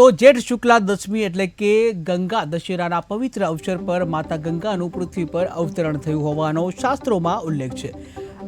તો જેઠ શુક્લા દશમી એટલે કે ગંગા દશેરાના પવિત્ર અવસર પર માતા ગંગાનું પૃથ્વી પર અવતરણ થયું હોવાનો શાસ્ત્રોમાં ઉલ્લેખ છે.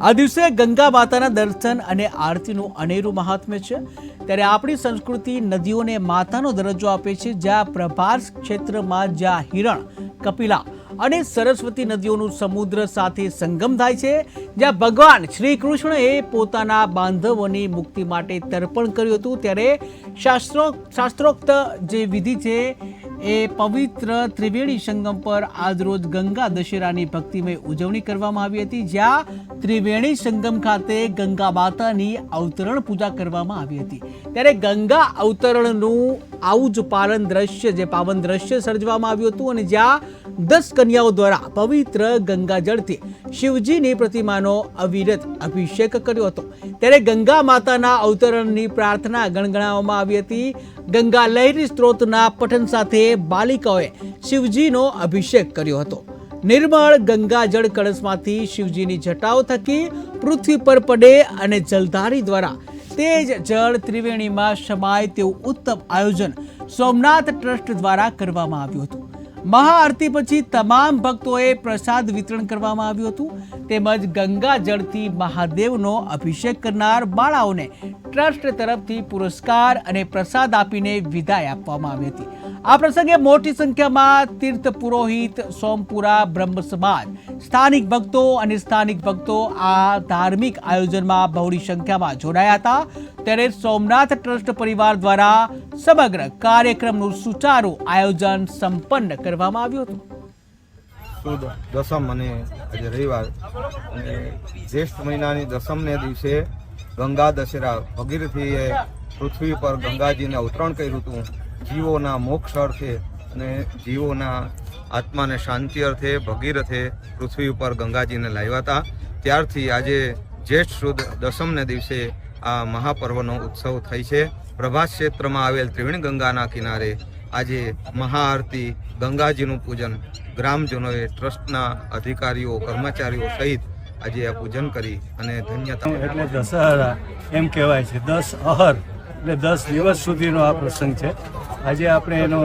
આ દિવસે ગંગા માતાના દર્શન અને આરતીનું અનેરું મહાત્મ્ય છે. ત્યારે આપણી સંસ્કૃતિ નદીઓને માતાનો દરજ્જો આપે છે. જ્યાં પ્રભાસ ક્ષેત્રમાં જ્યાં હિરણ, કપિલા અને સરસ્વતી નદીઓનું સમુદ્ર સાથે સંગમ થાય છે, જ્યાં ભગવાન શ્રી કૃષ્ણએ પોતાના બાંધવોની મુક્તિ માટે તર્પણ કર્યું હતું. ત્યારે શાસ્ત્રો, શાસ્ત્રોક્ત જે વિધિ છે, એ પવિત્ર ત્રિવેણી સંગમ પર આજરોજ ગંગા દશેરાની ભક્તિમય ઉજવણી કરવામાં આવી હતી, જ્યાં ત્રિવેણી સંગમ ખાતે ગંગા માતાની અવતરણ પૂજા કરવામાં આવી હતી. ત્યારે ગંગા અવતરણનું આવું જ પાલન દ્રશ્ય, જે પાવન દ્રશ્ય સર્જવામાં આવ્યું હતું અને જ્યાં દસ કન્યાઓ દ્વારા પવિત્ર ગંગાજળથી શિવજીની પ્રતિમાનો અવિરત અભિષેક કર્યો હતો. ત્યારે ગંગા માતાના અવતરણની પ્રાર્થના ગણગણાવવામાં આવી હતી. ગંગા લહેરી સ્ત્રોતના પઠન સાથે બાલિકાઓએ શિવજીનો અભિષેક કર્યો હતો. નિર્મળ ગંગાજળ કળશમાંથી શિવજીની જટાઓ થકી પૃથ્વી પર પડે અને જલધારી દ્વારા તે જ જળ ત્રિવેણીમાં સમાય તેવું ઉત્તમ આયોજન સોમનાથ ટ્રસ્ટ દ્વારા કરવામાં આવ્યું હતું. મહાઆરતી પછી તમામ ભક્તોએ પ્રસાદ વિતરણ કરવામાં આવ્યું હતું. તેમજ ગંગા જળથી મહાદેવનો અભિષેક કરનાર બાળાઓને ટ્રસ્ટ તરફથી પુરસ્કાર અને પ્રસાદ આપીને વિદાય આપવામાં આવી હતી. આ પ્રસંગે મોટી સંખ્યામાં તીર્થ પુરોહિત સોમપુરા બ્રહ્મ સમાજ સ્થાનિક ભક્તો અને સ્થાનિક ભક્તો આ ધાર્મિક આયોજનમાં બહોળી સંખ્યામાં જોડાયા હતા. ત્યારે સોમનાથ ટ્રસ્ટ પરિવાર દ્વારા સમગ્ર કાર્યક્રમનું સુચારું આયોજન સંપન્ન કરવામાં આવ્યું હતું. સુદ દસમ અને આજે રવિવાર અને જ્યેષ્ઠ મહિનાની દસમને દિવસે ગંગા દશેરા ભગીરથીએ પૃથ્વી પર ગંગાજીને અવતરણ કર્યું હતું. જીવોના મોક્ષ અર્થે અને જીવોના આત્માને શાંતિ અર્થે, ભગીરથે પૃથ્વી ઉપર ગંગાજીને લાવ્યા હતા. ત્યારથી આજે જ્યેષ્ઠ સુદ દસમને દિવસે આ મહાપર્વનો ઉત્સવ થઈ છે. પ્રભાસ ક્ષેત્રમાં આવેલ ત્રિવેણી ગંગાના કિનારે આજે મહાઆરતી, ગંગાજીનું પૂજન, ગ્રામજનોએ ટ્રસ્ટના અધિકારીઓ, કર્મચારીઓ સહિત આજે આ પૂજન કરી અને ધન્યતા એટલે દશહરા એમ કહેવાય છે. દસ અહર, એટલે દસ દિવસ સુધીનો આ પ્રસંગ છે. આજે આપણે એનો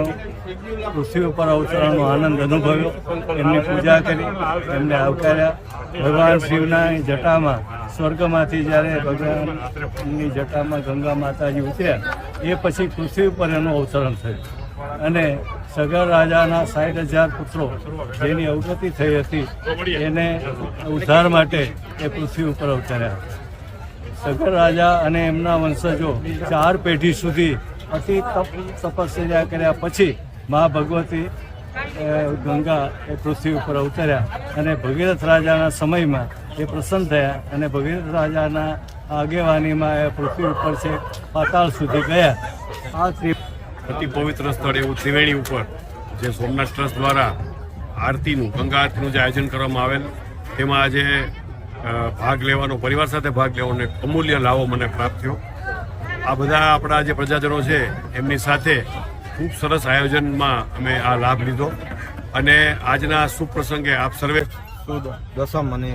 પૃથ્વી ઉપર અવતરણનો આનંદ અનુભવ્યો. એમની પૂજા કરી એમને આવકાર્યા. ભગવાન શિવના જટામાં, સ્વર્ગમાંથી જ્યારે ભગવાનની જટામાં ગંગા માતાજી ઉતર્યા, એ પછી પૃથ્વી ઉપર એનું અવતરણ થયું. અને સગર રાજાના સાઠ હજાર પુત્રો જેની અવગતિ થઈ હતી, એને ઉદ્ધાર માટે એ પૃથ્વી ઉપર અવતર્યા. સગર રાજા અને એમના વંશજો ચાર પેઢી સુધી અતિ તપ તપસ્યા કર્યા પછી મા ભગવતી ગંગા એ પૃથ્વી ઉપર અવતર્યા અને ભગીરથ રાજાના સમયમાં એ પ્રસન્ન થયા અને ભગીરથ રાજાના આગેવાનીમાં એ પૃથ્વી ઉપર છે, પાતાળ સુધી ગયા. આ અતિ પવિત્ર સ્થળ એવું ત્રિવેણી ઉપર, જે સોમનાથ ટ્રસ્ટ દ્વારા આરતીનું, ગંગા આરતીનું જે આયોજન કરવામાં આવેલ, તેમાં આજે ભાગ લેવાનો, પરિવાર સાથે ભાગ લેવાનો અમૂલ્ય લાવો મને પ્રાપ્ત થયો. આ બધા આપણા જે પ્રજાજનો છે, એમની સાથે ખૂબ સરસ આયોજનમાં અમે આ લાભ લીધો. અને આજના શુભ પ્રસંગે આપ સર્વે દસમ અને